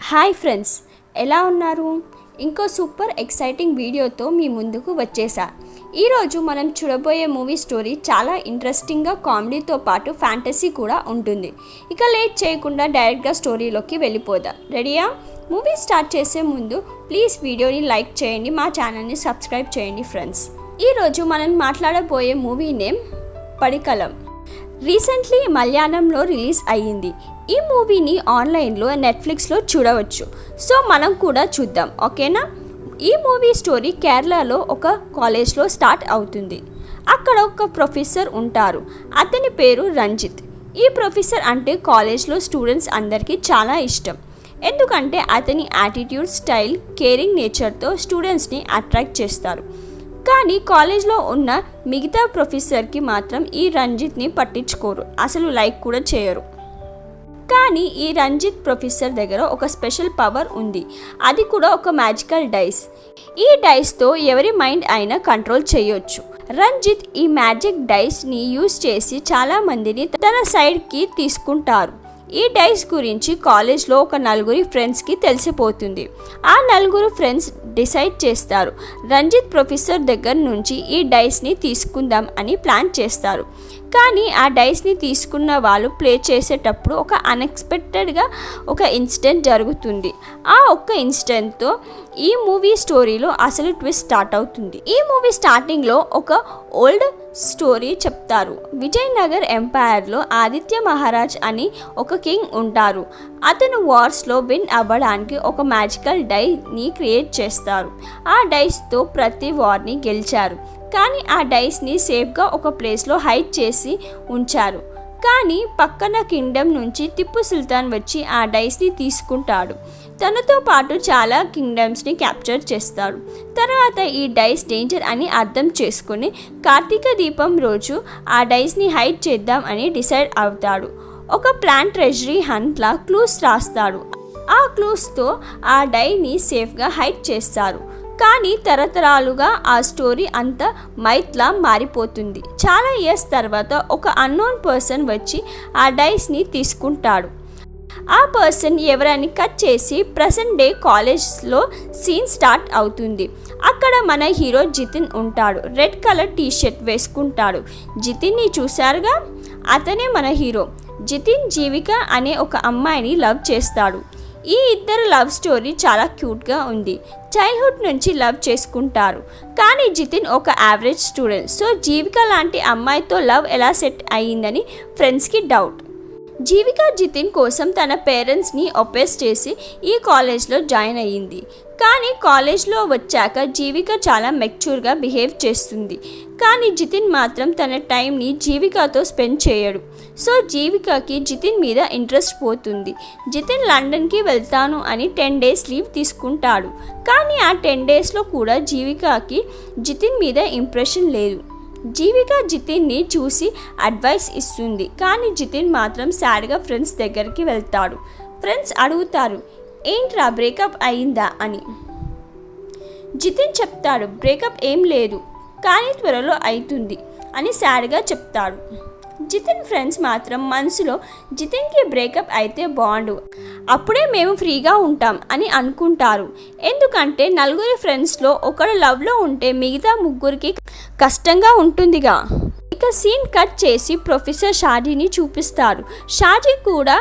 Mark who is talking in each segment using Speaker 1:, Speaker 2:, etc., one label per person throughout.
Speaker 1: Hi friends ఎలా ఉన్నారు? ఇంకో సూపర్ ఎక్సైటింగ్ వీడియోతో మీ ముందుకు వచ్చేసా. ఈరోజు మనం చూడబోయే మూవీ స్టోరీ చాలా ఇంట్రెస్టింగ్గా కామెడీతో పాటు ఫ్యాంటసీ కూడా ఉంటుంది. ఇక లేట్ చేయకుండా డైరెక్ట్గా స్టోరీలోకి వెళ్ళిపోదాం. రెడీయా? మూవీ స్టార్ట్ చేసే ముందు ప్లీజ్ వీడియోని లైక్ చేయండి మా ఛానల్ని సబ్స్క్రైబ్ చేయండి ఫ్రెండ్స్. ఈరోజు మనం మాట్లాడబోయే మూవీ నేమ్ పడికలం. రీసెంట్లీ మలయాళంలో రిలీజ్ అయ్యింది. ఈ మూవీని ఆన్లైన్లో నెట్ఫ్లిక్స్లో చూడవచ్చు. సో మనం కూడా చూద్దాం ఓకేనా? ఈ మూవీ స్టోరీ కేరళలో ఒక కాలేజ్లో స్టార్ట్ అవుతుంది. అక్కడ ఒక ప్రొఫెసర్ ఉంటారు. అతని పేరు రంజిత్. ఈ ప్రొఫెసర్ అంటే కాలేజ్లో స్టూడెంట్స్ అందరికీ చాలా ఇష్టం. ఎందుకంటే అతని యాటిట్యూడ్ స్టైల్ కేరింగ్ నేచర్తో స్టూడెంట్స్ని అట్రాక్ట్ చేస్తారు. కానీ కాలేజ్లో ఉన్న మిగతా ప్రొఫెసర్కి మాత్రం ఈ రంజిత్ని పట్టించుకోరు. అసలు లైక్ కూడా చేయరు. కానీ ఈ రంజిత్ ప్రొఫెసర్ దగ్గర ఒక స్పెషల్ పవర్ ఉంది. అది కూడా ఒక మ్యాజికల్ డైస్. ఈ డైస్తో ఎవరి మైండ్ అయినా కంట్రోల్ చేయొచ్చు. రంజిత్ ఈ మ్యాజిక్ డైస్ని యూజ్ చేసి చాలామందిని తన సైడ్కి తీసుకుంటారు. ఈ డైస్ గురించి కాలేజ్లో ఒక నలుగురి ఫ్రెండ్స్కి తెలిసిపోతుంది. ఆ నలుగురు ఫ్రెండ్స్ డిసైడ్ చేస్తారు. రంజిత్ ప్రొఫెసర్ దగ్గర నుంచి ఈ డైస్ని తీసుకుందాం అని ప్లాన్ చేస్తారు. కానీ ఆ డైస్ని తీసుకున్న వాళ్ళు ప్లే చేసేటప్పుడు ఒక అన్ఎక్స్పెక్టెడ్గా ఒక ఇన్సిడెంట్ జరుగుతుంది. ఆ ఒక్క ఇన్సిడెంట్తో ఈ మూవీ స్టోరీలో అసలు ట్విస్ట్ స్టార్ట్ అవుతుంది. ఈ మూవీ స్టార్టింగ్లో ఒక ఓల్డ్ స్టోరీ చెప్తారు. విజయనగర్ ఎంపైర్లో ఆదిత్య మహారాజ్ అని ఒక కింగ్ ఉంటారు. అతను వార్స్లో విన్ అవ్వడానికి ఒక మ్యాజికల్ డైని క్రియేట్ చేస్తారు. ఆ డైస్తో ప్రతి వార్ని గెలిచారు. కానీ ఆ డైస్ని సేఫ్గా ఒక ప్లేస్లో హైడ్ చేసి ఉంచారు. కానీ పక్కన కింగ్డమ్ నుంచి టిప్పు సుల్తాన్ వచ్చి ఆ డైస్ని తీసుకుంటాడు. తనతో పాటు చాలా కింగ్డమ్స్ని క్యాప్చర్ చేస్తాడు తర్వాత ఈ డైస్ డేంజర్ అని అర్థం చేసుకుని కార్తీక దీపం రోజు ఆ డైస్ని హైడ్ చేద్దాం అని డిసైడ్ అవుతాడు. ఒక ప్లాన్ ట్రెజరీ హంట్లా క్లూస్ రాస్తాడు. ఆ క్లూస్తో ఆ డైని సేఫ్గా హైడ్ చేస్తారు. కానీ తరతరాలుగా ఆ స్టోరీ అంత మైత్లా మారిపోతుంది. చాలా ఇయర్స్ తర్వాత ఒక అన్నోన్ పర్సన్ వచ్చి ఆ డైస్ని తీసుకుంటాడు. ఆ పర్సన్ ఎవరని కట్ చేసి ప్రజెంట్ డే కాలేజ్లో సీన్ స్టార్ట్ అవుతుంది. అక్కడ మన హీరో జితిన్ ఉంటాడు. రెడ్ కలర్ టీ షర్ట్ వేసుకుంటాడు. జితిన్ని చూశారుగా? అతనే మన హీరో. జితిన్ జీవిక అనే ఒక అమ్మాయిని లవ్ చేస్తాడు. ఈ ఇద్దరు లవ్ స్టోరీ చాలా క్యూట్గా ఉంది. చైల్డ్హుడ్ నుంచి లవ్ చేసుకుంటారు. కానీ జితిన్ ఒక యావరేజ్ స్టూడెంట్ సో జీవిక లాంటి అమ్మాయితో లవ్ ఎలా సెట్ అయ్యిందని ఫ్రెండ్స్కి డౌట్ జీవిక జితిన్ కోసం తన పేరెంట్స్ని ఒపెస్ చేసి ఈ కాలేజ్లో జాయిన్ అయ్యింది. కానీ కాలేజ్లో వచ్చాక జీవిక చాలా మెచ్యూర్గా బిహేవ్ చేస్తుంది. కానీ జితిన్ మాత్రం తన టైంని జీవికతో స్పెండ్ చేయడు. సో జీవికకి జితిన్ మీద ఇంట్రెస్ట్ పోతుంది. జితిన్ లండన్కి వెళ్తాను అని టెన్ డేస్ లీవ్ తీసుకుంటాడు. కానీ ఆ టెన్ డేస్లో కూడా జీవికకి జితిన్ మీద ఇంప్రెషన్ లేదు. జీవిక జితిన్ని చూసి అడ్వైస్ ఇస్తుంది. కానీ జితిన్ మాత్రం సాడ్గా ఫ్రెండ్స్ దగ్గరికి వెళ్తాడు. ఫ్రెండ్స్ అడుగుతారు ఏంట్రా బ్రేకప్ అయిందా? అని. జితిన్ చెప్తాడు బ్రేకప్ ఏం లేదు కానీ త్వరలో అవుతుంది అని సాడ్గా చెప్తాడు. జితిన్ ఫ్రెండ్స్ మాత్రం మనసులో జితిన్కి బ్రేకప్ అయితే బాగుండు అప్పుడే మేము ఫ్రీగా ఉంటాం అని అనుకుంటారు. ఎందుకంటే నలుగురి ఫ్రెండ్స్లో ఒకడు లవ్లో ఉంటే మిగతా ముగ్గురికి కష్టంగా ఉంటుందిగా. ఇక సీన్ కట్ చేసి ప్రొఫెసర్ షాజీని చూపిస్తారు. షాజీ కూడా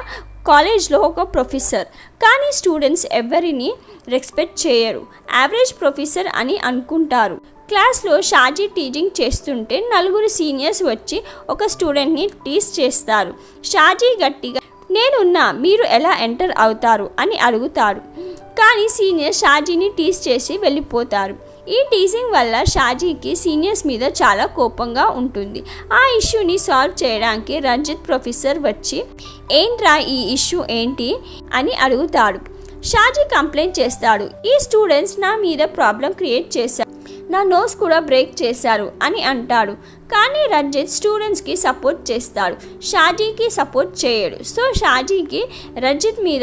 Speaker 1: కాలేజ్లో ఒక ప్రొఫెసర్. కానీ స్టూడెంట్స్ ఎవరిని రెస్పెక్ట్ చేయరు. యావరేజ్ ప్రొఫెసర్ అని అనుకుంటారు. క్లాస్లో షాజీ టీచింగ్ చేస్తుంటే నలుగురు సీనియర్స్ వచ్చి ఒక స్టూడెంట్ని టీస్ చేస్తారు. షాజీ గట్టిగా నేనున్నా మీరు ఎలా ఎంటర్ అవుతారు? అని అడుగుతారు. కానీ సీనియర్ షాజీని టీస్ చేసి వెళ్ళిపోతారు. ఈ టీజింగ్ వల్ల షాజీకి సీనియర్స్ మీద చాలా కోపంగా ఉంటుంది. ఆ ఇష్యూని సాల్వ్ చేయడానికి రంజిత్ ప్రొఫెసర్ వచ్చి ఏంట్రా ఈ ఇష్యూ ఏంటి? అని అడుగుతాడు. షాజీ కంప్లైంట్ చేస్తాడు. ఈ స్టూడెంట్స్ నా మీద ప్రాబ్లం క్రియేట్ చేశారు. నా నోస్ కూడా బ్రేక్ చేశారు అని అంటాడు. కానీ రంజిత్ స్టూడెంట్స్కి సపోర్ట్ చేస్తాడు. షాజీకి సపోర్ట్ చేయడు. సో షాజీకి రంజిత్ మీద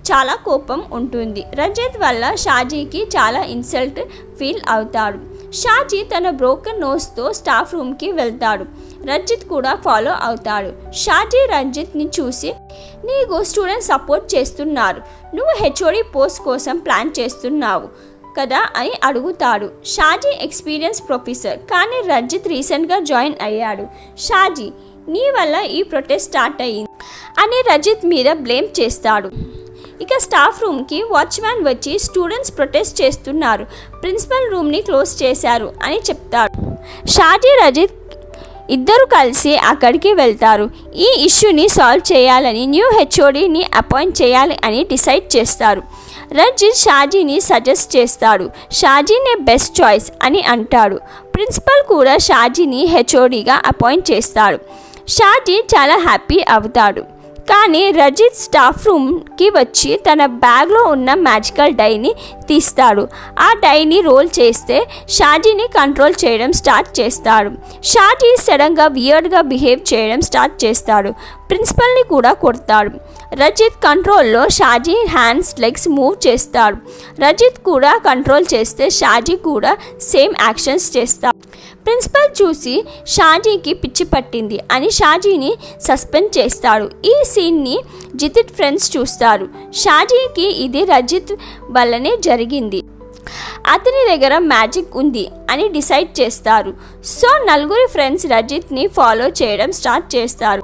Speaker 1: చాలా కోపం ఉంటుంది. రజత్ వల్ల షాజీకి చాలా ఇన్సల్ట్ ఫీల్ అవుతాడు. షాజీ తన బ్రోకన్ నోస్తో స్టాఫ్ రూమ్కి వెళ్తాడు. రంజిత్ కూడా ఫాలో అవుతాడు. షాజీ రంజిత్ని చూసి నీకు స్టూడెంట్ సపోర్ట్ చేస్తున్నారు. నువ్వు హెచ్ఓడి పోస్ట్ కోసం ప్లాన్ చేస్తున్నావు కదా? అని అడుగుతాడు. షాజీ ఎక్స్పీరియన్స్ ప్రొఫెసర్ కానీ రంజిత్ రీసెంట్గా జాయిన్ అయ్యాడు. షాజీ నీ వల్ల ఈ ప్రొటెస్ట్ స్టార్ట్ అయ్యింది అని రజిత్ మీద బ్లేమ్ చేస్తాడు. ఇక స్టాఫ్ రూమ్కి వాచ్మ్యాన్ వచ్చి స్టూడెంట్స్ ప్రొటెస్ట్ చేస్తున్నారు. ప్రిన్సిపల్ రూమ్ని క్లోజ్ చేశారు అని చెప్తాడు షాజీ రజిత్ ఇద్దరు కలిసి అక్కడికి వెళ్తారు. ఈ ఇష్యూని సాల్వ్ చేయాలని న్యూ హెచ్ఓడిని అపాయింట్ చేయాలి అని డిసైడ్ చేస్తారు. రంజిత్ షాజీని సజెస్ట్ చేస్తాడు. షాజీనే బెస్ట్ చాయిస్ అని అంటాడు. ప్రిన్సిపల్ కూడా షాజీని హెచ్ఓడిగా అపాయింట్ చేస్తాడు. షాజీ చాలా హ్యాపీ అవుతాడు. కానీ రజిత్ స్టాఫ్ రూమ్కి వచ్చి తన బ్యాగ్లో ఉన్న మ్యాజికల్ డైని తీస్తాడు. ఆ డైని రోల్ చేస్తే షాజీని కంట్రోల్ చేయడం స్టార్ట్ చేస్తాడు. షాజీ సడన్గా వియర్డ్గా బిహేవ్ చేయడం స్టార్ట్ చేస్తాడు. ప్రిన్సిపల్ని కూడా కొడతాడు. రజిత్ కంట్రోల్లో షాజీ హ్యాండ్స్ లెగ్స్ మూవ్ చేస్తాడు రజిత్ కూడా కంట్రోల్ చేస్తే షాజీ కూడా సేమ్ యాక్షన్స్ చేస్తాడు ప్రిన్సిపల్ చూసి షాజీకి పిచ్చి పట్టింది అని షాజీని సస్పెండ్ చేస్తాడు ఈ సీన్ని జితిత్ ఫ్రెండ్స్ చూస్తారు. షాజీకి ఇది రజిత్ వల్లనే జరిగింది. అతని దగ్గర మ్యాజిక్ ఉంది అని డిసైడ్ చేస్తారు. సో నలుగురి ఫ్రెండ్స్ రజిత్ని ఫాలో చేయడం స్టార్ట్ చేస్తారు.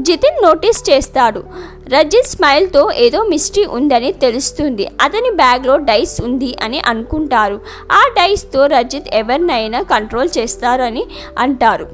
Speaker 1: జితిన్ నోటీస్ చేస్తాడు. రజిత్ స్మైల్తో ఏదో మిస్టరీ ఉందని తెలుస్తుంది. అతని బ్యాగ్లో డైస్ ఉంది అని అనుకుంటారు. ఆ డైస్తో రజిత్ ఎవరినైనా కంట్రోల్ చేస్తారని అంటారు.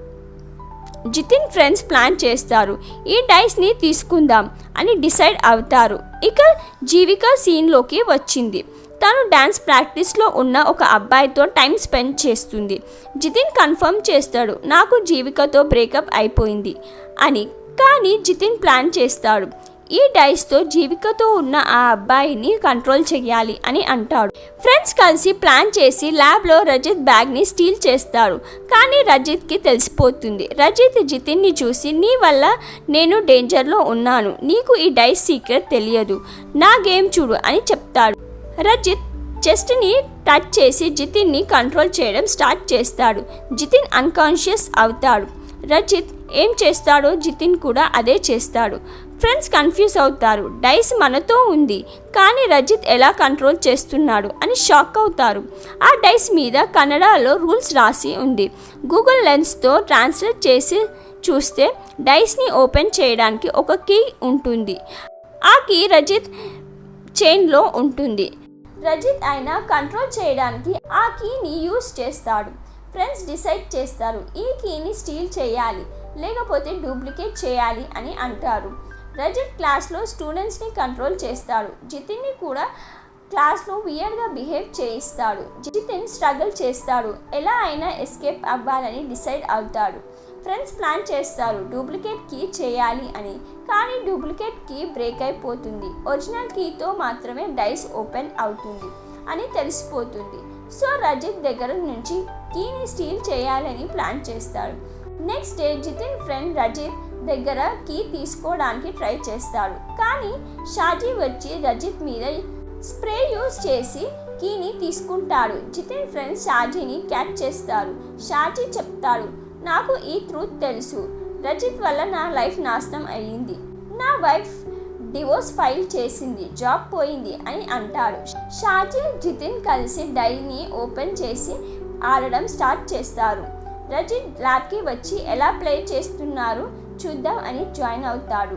Speaker 1: జితిన్ ఫ్రెండ్స్ ప్లాన్ చేస్తారు. ఈ డైస్ని తీసుకుందాం అని డిసైడ్ అవుతారు. ఇక జీవిక సీన్లోకి వచ్చింది. తను డ్యాన్స్ ప్రాక్టీస్లో ఉన్న ఒక అబ్బాయితో టైం స్పెండ్ చేస్తుంది. జితిన్ కన్ఫర్మ్ చేస్తాడు నాకు జీవికతో బ్రేకప్ అయిపోయింది అని. కానీ జితిన్ ప్లాన్ చేస్తాడు. ఈ డైస్తో జీవికతో ఉన్న ఆ అబ్బాయిని కంట్రోల్ చేయాలి అని అంటాడు. ఫ్రెండ్స్ కలిసి ప్లాన్ చేసి ల్యాబ్లో రజిత్ బ్యాగ్ని స్టీల్ చేస్తారు. కానీ రజిత్కి తెలిసిపోతుంది. రజిత్ జితిన్ని చూసి నీ వల్ల నేను డేంజర్లో ఉన్నాను. నీకు ఈ డైస్ సీక్రెట్ తెలియదు. నా గేమ్ చూడు అని చెప్తాడు. రజిత్ చెస్ట్ని టచ్ చేసి జితిన్ని కంట్రోల్ చేయడం స్టార్ట్ చేస్తాడు. జితిన్ అన్కాన్షియస్ అవుతాడు. రజిత్ ఏం చేస్తాడో జితిన్ కూడా అదే చేస్తాడు. ఫ్రెండ్స్ కన్ఫ్యూజ్ అవుతారు. డైస్ మనతో ఉంది. కానీ రజిత్ ఎలా కంట్రోల్ చేస్తున్నాడు అని షాక్ అవుతారు. ఆ డైస్ మీద కన్నడలో రూల్స్ రాసి ఉంది. గూగుల్ లెన్స్తో ట్రాన్స్లేట్ చేసి చూస్తే డైస్ని ఓపెన్ చేయడానికి ఒక కీ ఉంటుంది. ఆ కీ రజిత్ చైన్లో ఉంటుంది. రజిత్ అయినా కంట్రోల్ చేయడానికి ఆ కీని యూస్ చేస్తాడు. ఫ్రెండ్స్ డిసైడ్ చేస్తారు. ఈ కీని స్టీల్ చేయాలి. లేకపోతే డూప్లికేట్ చేయాలి అని అంటారు. రజిత్ క్లాస్లో స్టూడెంట్స్ని కంట్రోల్ చేస్తాడు. జితిన్ని కూడా క్లాస్లో వియర్గా బిహేవ్ చేయిస్తాడు. జితిన్ స్ట్రగుల్ చేస్తాడు. ఎలా అయినా ఎస్కేప్ అవ్వాలని డిసైడ్ అవుతాడు. ఫ్రెండ్స్ ప్లాన్ చేస్తారు. డూప్లికేట్ కీ చేయాలి అని. కానీ డూప్లికేట్ కీ బ్రేక్ అయిపోతుంది. ఒరిజినల్ కీతో మాత్రమే డైస్ ఓపెన్ అవుతుంది అని తెలిసిపోతుంది. సో రజిత్ దగ్గర నుంచి కీని స్టీల్ చేయాలని ప్లాన్ చేస్తాడు. Next day Jithin friend Rajith దగ్గర కీ తీసుకోవడానికి ట్రై చేస్తాడు. కానీ షాజీ వచ్చి రజిత్ మీద స్ప్రే యూజ్ చేసి కీని తీసుకుంటాడు. జితిన్ ఫ్రెండ్స్ షాజీని క్యాచ్ చేస్తారు. షాజీ చెప్తాడు నాకు ఈ ట్రూత్ తెలుసు. రజిత్ వల్ల నా లైఫ్ నాశనం అయ్యింది. నా వైఫ్ డివోర్స్ ఫైల్ చేసింది. జాబ్ పోయింది అని అంటాడు. షాజీ జితిన్ కలిసి డైని ఓపెన్ చేసి ఆడడం స్టార్ట్ చేస్తారు. రజిత్ ల్యాబ్కి వచ్చి ఎలా ప్లే చేస్తున్నారు? చూద్దాం అని జాయిన్ అవుతాడు.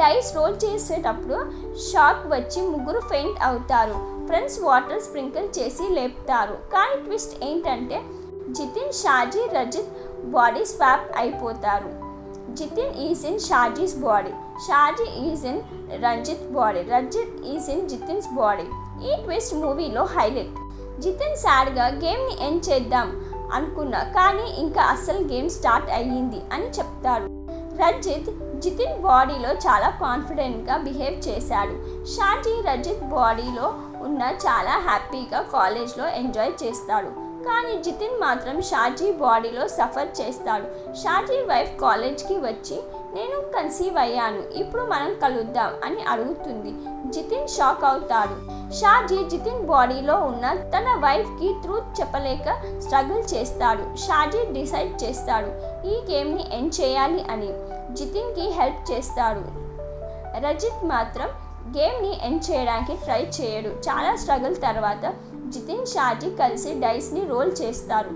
Speaker 1: డైస్ రోల్ చేసేటప్పుడు షాక్ వచ్చి ముగ్గురు ఫెయింట్ అవుతారు. ఫ్రెండ్స్ వాటర్ స్ప్రింకిల్ చేసి లేపుతారు. కానీ ట్విస్ట్ ఏంటంటే జితిన్ షాజీ రజిత్ బాడీ స్వాప్ అయిపోతారు. Jithin is in Shaji's body Shaji is in Ranjith body Ranjith is in Jithin's body. ఈ ట్విస్ట్ మూవీలో హైలైట్. జితిన్ సాడ్గా గేమ్ని ఎండ్ చేద్దాం అనుకున్నా కానీ ఇంకా అస్సలు గేమ్ స్టార్ట్ అయ్యింది అని చెప్తారు. రంజిత్ జితిన్ బాడీలో చాలా కాన్ఫిడెంట్గా బిహేవ్ చేశాడు. షాజీ రజిత్ బాడీలో ఉన్న చాలా హ్యాపీగా కాలేజ్లో ఎంజాయ్ చేస్తాడు. కానీ జితిన్ మాత్రం షాజీ బాడీలో సఫర్ చేస్తాడు. షాజీ వైఫ్ కాలేజ్కి వచ్చి నేను కన్సీవ్ అయ్యాను ఇప్పుడు మనం కలుద్దాం అని అడుగుతుంది. జితిన్ షాక్ అవుతాడు. షాజీ జితిన్ బాడీలో ఉన్న తన వైఫ్కి ట్రూత్ చెప్పలేక స్ట్రగుల్ చేస్తాడు. షాజీ డిసైడ్ చేస్తాడు ఈ గేమ్ని ఎండ్ చేయాలి అని. జితిన్కి హెల్ప్ చేస్తాడు. రజిత్ మాత్రం గేమ్ని ఎండ్ చేయడానికి ట్రై చేయడు. చాలా స్ట్రగుల్ తర్వాత జితిన్ షాటి కలిసి డైస్ని రోల్ చేస్తారు.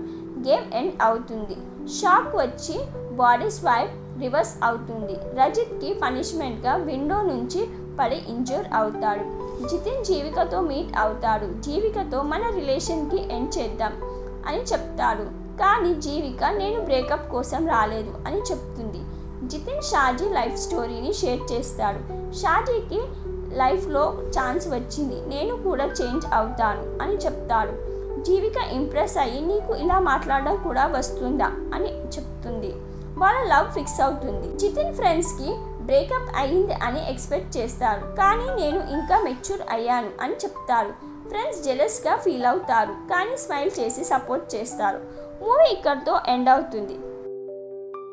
Speaker 1: గేమ్ ఎండ్ అవుతుంది. షాక్ వచ్చి బాడీ స్వైప్ రివర్స్ అవుతుంది. రజిత్కి పనిష్మెంట్గా విండో నుంచి పడి ఇంజూర్ అవుతాడు. జితిన్ జీవికతో మీట్ అవుతాడు. జీవికతో మన రిలేషన్కి ఎండ్ చేద్దాం అని చెప్తాడు. కానీ జీవిక నేను బ్రేకప్ కోసం రాలేదు అని చెప్తుంది. జితిన్ షాజీ లైఫ్ స్టోరీని షేర్ చేస్తాడు. షాజీకి లైఫ్లో ఛాన్స్ వచ్చింది. నేను కూడా చేంజ్ అవుతాను అని చెప్తాడు. జీవిక ఇంప్రెస్ అయ్యి నీకు ఇలా మాట్లాడడం కూడా వస్తుందా? అని చెప్తుంది. వాళ్ళ లవ్ ఫిక్స్ అవుతుంది. జితిన్ ఫ్రెండ్స్కి బ్రేకప్ అయ్యింది అని ఎక్స్పెక్ట్ చేస్తారు. కానీ నేను ఇంకా మెచ్యూర్ అయ్యాను అని చెప్తారు. ఫ్రెండ్స్ జెలస్గా ఫీల్ అవుతారు. కానీ స్మైల్ చేసి సపోర్ట్ చేస్తారు. మూవీ ఇక్కడితో ఎండ్ అవుతుంది.